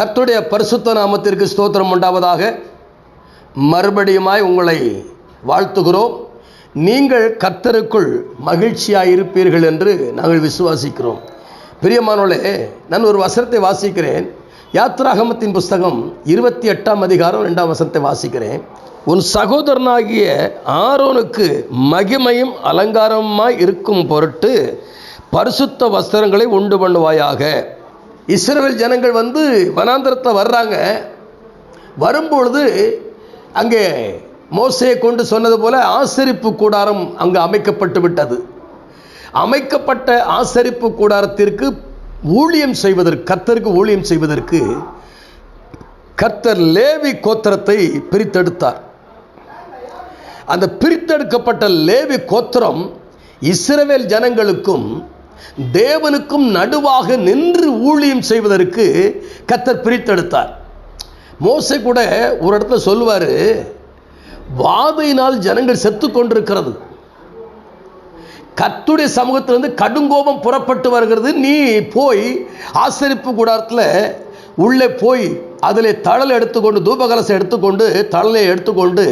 கர்த்துடைய பரிசுத்த நாமத்திற்கு ஸ்தோத்திரம் உண்டாவதாக. மறுபடியுமாய் உங்களை வாழ்த்துகிறோம். நீங்கள் கர்த்தருக்குள் மகிழ்ச்சியாக இருப்பீர்கள் என்று நாங்கள் விசுவாசிக்கிறோம். பிரியமானோளே நான் ஒரு வசனத்தை வாசிக்கிறேன். யாத்ராகமத்தின் புஸ்தகம் இருபத்தி எட்டாம் அதிகாரம் ரெண்டாம் வசனத்தை வாசிக்கிறேன். உன் சகோதரனாகிய ஆரோனுக்கு மகிமையும் அலங்காரமாய் இருக்கும் பொருட்டு பரிசுத்த வஸ்திரங்களை உண்டு பண்ணுவாயாக. இஸ்ரவேல் ஜனங்கள் வந்து வனாந்திரத்தில் வர்றாங்க. வரும்பொழுது அங்கே மோசையை கொண்டு சொன்னது போல ஆசரிப்பு கூடாரம் அங்கு அமைக்கப்பட்டு விட்டது. அமைக்கப்பட்ட ஆசரிப்பு கூடாரத்திற்கு ஊழியம் செய்வதற்கு கர்த்தருக்கு ஊழியம் செய்வதற்கு கர்த்தர் லேவி கோத்திரத்தை பிரித்தெடுத்தார். அந்த பிரித்தெடுக்கப்பட்ட லேவி கோத்திரம் இஸ்ரவேல் ஜனங்களுக்கும் தேவனுக்கும் நடுவாக நின்று ஊழியம் செய்வதற்கு கத்தர் பிரித்தெடுத்தார். மோசை கூட ஒரு இடத்துல சொல்லுவார் வாதையினால் ஜனங்கள் செத்து கொண்டிருக்கிறது. கத்துடைய சமூகத்திலிருந்து கடுங்கோபம் புறப்பட்டு வருகிறது. நீ போய் ஆசரிப்பு கூடாரத்தில் உள்ளே போய் அதில் தழலை எடுத்துக்கொண்டு தூபகலசை எடுத்துக்கொண்டு தழலை எடுத்துக்கொண்டு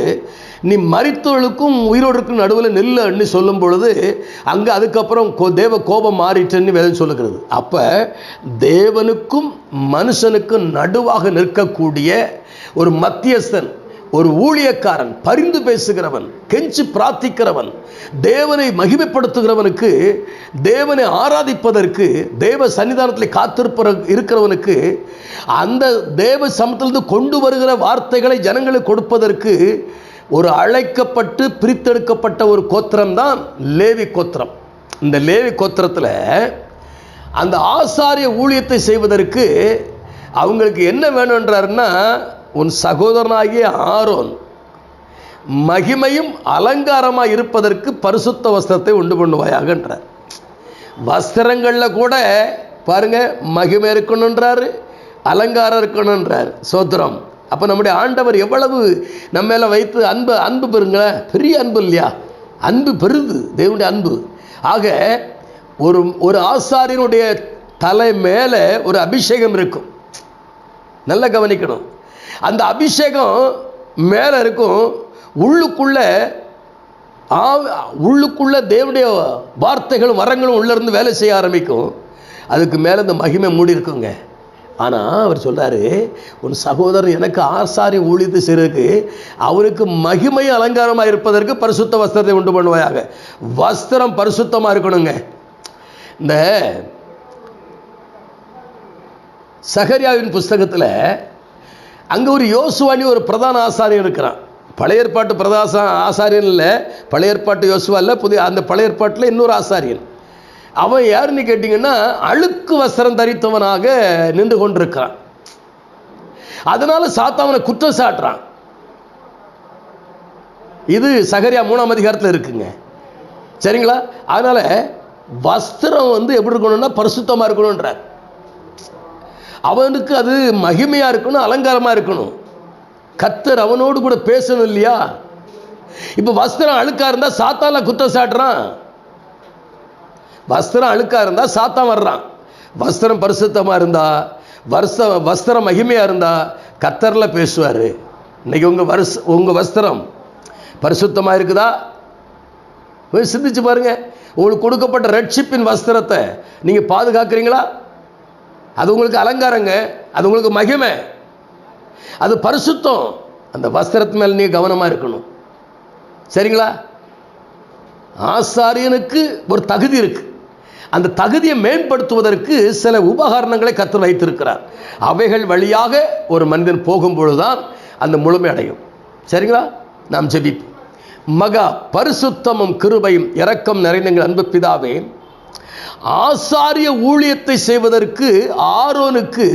நீ மரித்தவர்களுக்கும் உயிரோடுக்கும் நடுவில் நில்லுன்னு சொல்லும் பொழுது அங்கே அதுக்கப்புறம் கோ- தேவ கோபம் மாறிட்டுன்னு வேதம் சொல்லுகிறது. அப்போ தேவனுக்கும் மனுஷனுக்கும் நடுவாக நிற்கக்கூடிய ஒரு மத்தியஸ்தன் ஒரு ஊழியக்காரன் பரிந்து பேசுகிறவன் கெஞ்சி பிரார்த்திக்கிறவன் தேவனை மகிமைப்படுத்துகிறவனுக்கு தேவனை ஆராதிப்பதற்கு தேவ சன்னிதானத்தில் காத்திருப்ப இருக்கிறவனுக்கு அந்த தேவ சமத்திலிருந்து கொண்டு வருகிற வார்த்தைகளை ஜனங்களுக்கு கொடுப்பதற்கு ஒரு அழைக்கப்பட்டு பிரித்தெடுக்கப்பட்ட ஒரு கோத்திரம் தான் லேவி கோத்திரம். இந்த லேவி கோத்திரத்தில் அந்த ஆசாரிய ஊழியத்தை செய்வதற்கு அவங்களுக்கு என்ன வேணுன்றாருன்னா உன் சகோதரனாகிய ஆரோன் மகிமையும் அலங்காரமாக இருப்பதற்கு பரிசுத்த வஸ்திரத்தை உண்டு பண்ணுவாயாகன்றார். வஸ்திரங்களில் கூட பாருங்க மகிமை இருக்கணுன்றாரு அலங்காரம் இருக்கணுன்றார் சோத்திரம் அப்போ நம்முடைய ஆண்டவர் எவ்வளவு நம்ம மேலே வைத்து அன்பு அன்பு பெறுங்களேன். பெரிய அன்பு இல்லையா? அன்பு பெருது தேவனுடைய அன்பு. ஆக ஒரு ஒரு ஆசாரியனுடைய தலை மேலே ஒரு அபிஷேகம் இருக்கும். நல்லா கவனிக்கணும். அந்த அபிஷேகம் மேலே இருக்கும். உள்ளுக்குள்ள ஆ- உள்ளுக்குள்ள தேவனுடைய வார்த்தைகளும் வரங்களும் உள்ள இருந்து வேலை செய்ய ஆரம்பிக்கும். அதுக்கு மேலே இந்த மகிமை மூடி இருக்குங்க. ஆனால் அவர் சொல்கிறாரு உன் சகோதரன் எனக்கு ஆசாரி ஊழித்து சிறுக்கு அவருக்கு மகிமை அலங்காரமாக இருப்பதற்கு பரிசுத்த வஸ்திரத்தை உண்டு பண்ணுவாயாக. வஸ்திரம் பரிசுத்தமாக இருக்கணுங்க. இந்த சகரியாவின் புஸ்தகத்தில் அங்கே ஒரு யோசுவானி ஒரு பிரதான ஆசாரியன் இருக்கிறான். பழைய ஏற்பாட்டு பிரதாச ஆசாரியன் இல்லை பழைய ஏற்பாட்டு யோசுவா இல்லை புதிய அந்த பழைய ஏற்பாட்டில் இன்னொரு ஆசாரியன். அவன் யாருன்னு கேட்டிங்கன்னா அழுக்கு வஸ்திரம் தரித்தவனாக நின்று கொண்டிருக்கிறான். அதனால சாத்தாவனை குற்றம் சாட்டுறான். இது சகரியா மூணாம் அதிகாரத்தில் இருக்குங்க. சரிங்களா? அதனால வஸ்திரம் வந்து எப்படி இருக்கணும்னா பரிசுத்தமாக இருக்கணுன்றார் அவனுக்கு அது மகிமையாக இருக்கணும் அலங்காரமாக இருக்கணும். கத்தர் அவனோடு கூட பேசணும் இல்லையா? இப்போ வஸ்திரம் அழுக்கா இருந்தால் சாத்தால குற்றம் சாட்டுறான். வஸ்திரம் அழுக்காக இருந்தால் சாத்தான் வர்றான். வஸ்திரம் பரிசுத்தமாக இருந்தால் வருஷ வஸ்திரம் மகிமையாக இருந்தால் கத்தரில் பேசுவார். இன்றைக்கி உங்கள் வருஷ உங்கள் வஸ்திரம் பரிசுத்தமாக இருக்குதா? போய் சிந்திச்சு பாருங்க. உங்களுக்கு கொடுக்கப்பட்ட ரட்சிப்பின் வஸ்திரத்தை நீங்கள் பாதுகாக்கிறீங்களா? அது உங்களுக்கு அலங்காரங்க அது உங்களுக்கு மகிமை. அது பரிசுத்தம். அந்த வஸ்திரத்து மேலே நீங்கள் கவனமாக இருக்கணும். சரிங்களா? ஆசாரியனுக்கு ஒரு தகுதி இருக்குது அந்த தகுதியை மேம்படுத்துவதற்கு சில உபகரணங்களை கற்று வைத்திருக்கிறார். அவைகள் வழியாக ஒரு மனிதன் போகும்பொழுதுதான் அந்த முழுமை அடையும். சரிங்களா? நாம் ஜெபிப்போம். மகா பரிசுத்தமும் கிருபையும் இரக்கம் நிறைந்த எங்கள் அன்பு பிதாவே ஆசாரிய ஊழியத்தை செய்வதற்கு ஆரோனுக்கு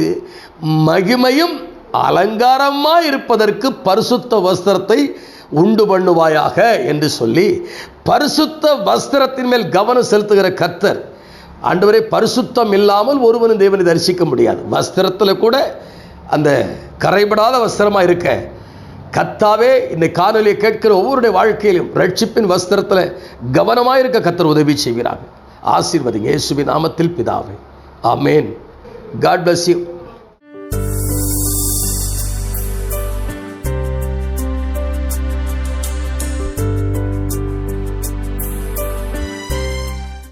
மகிமையும் அலங்காரமாக இருப்பதற்கு பரிசுத்த வஸ்திரத்தை உண்டு பண்ணுவாயாக என்று சொல்லி பரிசுத்த வஸ்திரத்தின் மேல் கவனம் செலுத்துகிற கர்த்தர் ஆண்டவரே பரிசுத்தம் இல்லாமல் ஒருவனும் தேவனை தரிசிக்க முடியாது. வஸ்திரத்தில் கூட அந்த கரைபடாத வஸ்திரமாக இருக்க. கத்தாவே இந்த காணொலியை கேட்கிற ஒவ்வொருடைய வாழ்க்கையிலும் ரட்சிப்பின் வஸ்திரத்தில் கவனமாக இருக்க கத்தர் உதவி செய்கிறாங்க ஆசீர்வதிங்க இயேசுவின் நாமத்தில் பிதாவே. ஆமேன். God bless you